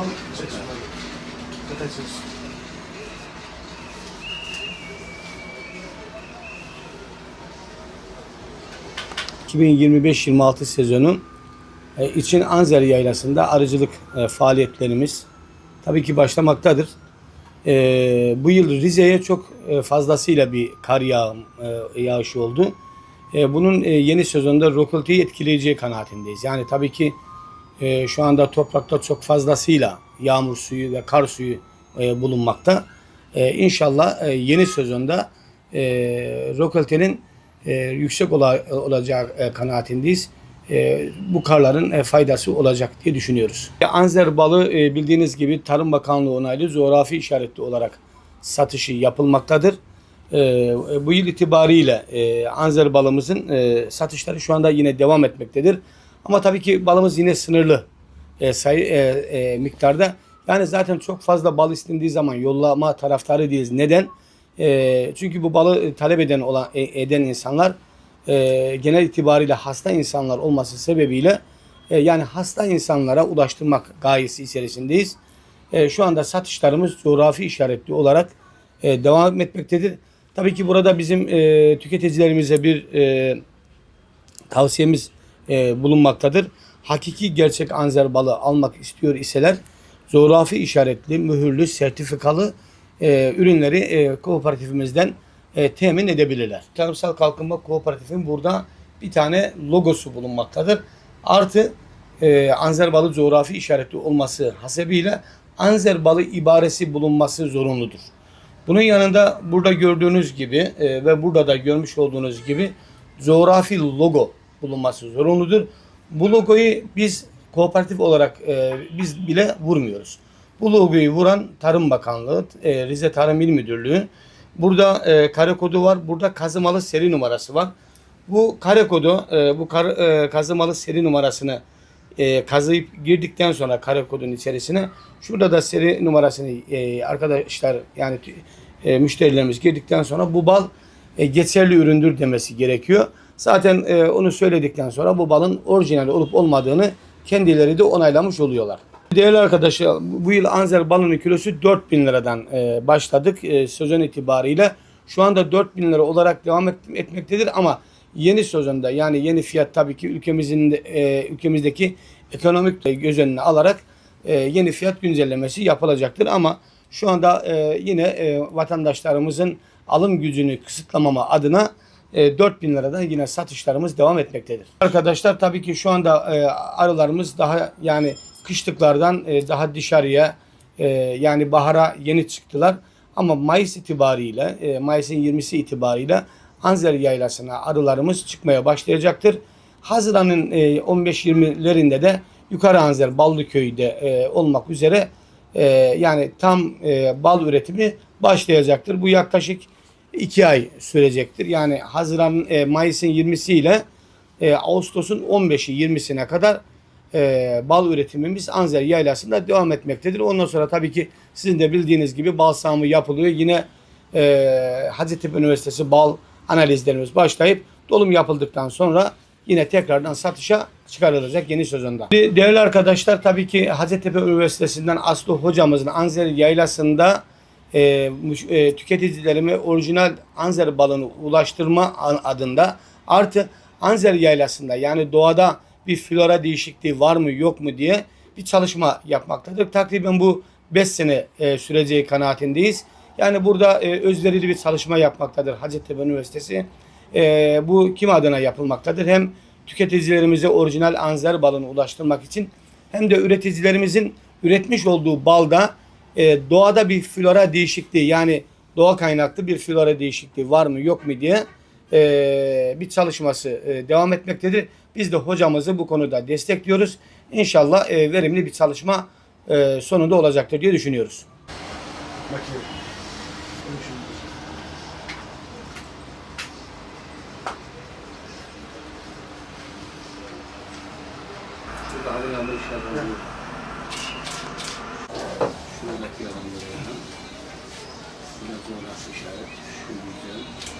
Son seçim. Patates. ...2025-26 sezonu e, için Anzer Yaylası'nda arıcılık e, faaliyetlerimiz tabii ki başlamaktadır. E, bu yıl Rize'ye çok fazlasıyla bir kar yağ, yağışı oldu. Bunun yeni sezonda rokolteyi etkileyeceği kanaatindeyiz. Yani tabii ki e, şu anda toprakta çok fazlasıyla yağmur suyu ve kar suyu e, bulunmakta. E, inşallah e, yeni sezonda e, rokoltenin e, yüksek ola, olacağı e, kanaatindeyiz. E, bu karların e, faydası olacak diye düşünüyoruz. E, Anzer balı e, bildiğiniz gibi Tarım Bakanlığı onaylı coğrafi işaretli olarak satışı yapılmaktadır. E, bu yıl itibariyle e, Anzer balımızın e, satışları şu anda yine devam etmektedir. Ama tabii ki balımız yine sınırlı e, sayı e, e, miktarda. Yani zaten çok fazla bal istendiği zaman yollama taraftarı değiliz. Neden? E, çünkü bu balı e, talep eden olan e, eden insanlar e, genel itibariyle hasta insanlar olması sebebiyle e, yani hasta insanlara ulaştırmak gayesi içerisindeyiz. E, şu anda satışlarımız coğrafi işaretli olarak e, devam etmektedir. Tabii ki burada bizim e, tüketicilerimize bir e, tavsiyemiz e, bulunmaktadır. Hakiki gerçek anzer balı almak istiyor iseler coğrafi işaretli, mühürlü, sertifikalı e, ürünleri e, kooperatifimizden e, temin edebilirler. Tarımsal Kalkınma Kooperatifinin burada bir tane logosu bulunmaktadır. Artı e, anzer balı coğrafi işaretli olması hasebiyle anzer balı ibaresi bulunması zorunludur. Bunun yanında burada gördüğünüz gibi e, ve burada da görmüş olduğunuz gibi coğrafi logo bulunması zorunludur. Bu logoyu biz kooperatif olarak e, biz bile vurmuyoruz. Bu logoyu vuran Tarım Bakanlığı, e, Rize Tarım İl Müdürlüğü. Burada e, kare kodu var, burada kazımalı seri numarası var. Bu kare kodu, e, bu kar, e, kazımalı seri numarasını e, kazıyıp girdikten sonra kare kodun içerisine şurada da seri numarasını e, arkadaşlar yani e, müşterilerimiz girdikten sonra bu bal e, geçerli üründür demesi gerekiyor. Zaten e, onu söyledikten sonra bu balın orijinal olup olmadığını kendileri de onaylamış oluyorlar. Değerli arkadaşlar bu yıl Anzer balının kilosu 4000 liradan e, başladık e, sezon itibariyle. Şu anda 4000 lira olarak devam et, etmektedir ama yeni sezonda yani yeni fiyat tabii ki ülkemizin e, ülkemizdeki ekonomik de göz önüne alarak e, yeni fiyat güncellemesi yapılacaktır ama şu anda e, yine e, vatandaşlarımızın alım gücünü kısıtlamama adına e, 4000 liradan yine satışlarımız devam etmektedir. Arkadaşlar tabii ki şu anda e, arılarımız daha yani kışlıklardan e, daha dışarıya e, yani bahara yeni çıktılar. Ama Mayıs itibariyle Mayıs'ın 20'si itibariyle Anzer yaylasına arılarımız çıkmaya başlayacaktır. Haziran'ın e, 15-20'lerinde de Yukarı Anzer Ballıköy'de e, olmak üzere yani tam bal üretimi başlayacaktır. Bu yaklaşık 2 ay sürecektir. Yani Haziran e, Mayıs'ın 20'si ile e, Ağustos'un 15'i 20'sine kadar e, bal üretimimiz Anzer Yaylası'nda devam etmektedir. Ondan sonra tabii ki sizin de bildiğiniz gibi bal sağımı yapılıyor. Yine e, Hacettepe Üniversitesi bal analizlerimiz başlayıp dolum yapıldıktan sonra yine tekrardan satışa çıkarılacak yeni sezonda. Değerli arkadaşlar tabii ki Hacettepe Üniversitesi'nden Aslı hocamızın Anzer Yaylası'nda e, e, tüketicilerime orijinal Anzer balını ulaştırma adında artı Anzer Yaylası'nda yani doğada bir flora değişikliği var mı yok mu diye bir çalışma yapmaktadır. Takriben bu 5 sene e, süreceği kanaatindeyiz. Yani burada e, özverili bir çalışma yapmaktadır Hacettepe Üniversitesi. E, bu kim adına yapılmaktadır? Hem tüketicilerimize orijinal anzer balını ulaştırmak için hem de üreticilerimizin üretmiş olduğu balda e, doğada bir flora değişikliği yani doğa kaynaklı bir flora değişikliği var mı yok mu diye e, bir çalışması e, devam etmektedir. Biz de hocamızı bu konuda destekliyoruz. İnşallah e, verimli bir çalışma e, sonunda olacaktır diye düşünüyoruz. Makine. Konuşuyoruz. Şurada. Şuradaki adamları yani. Şurada coğrafi işaret. Şu güzel.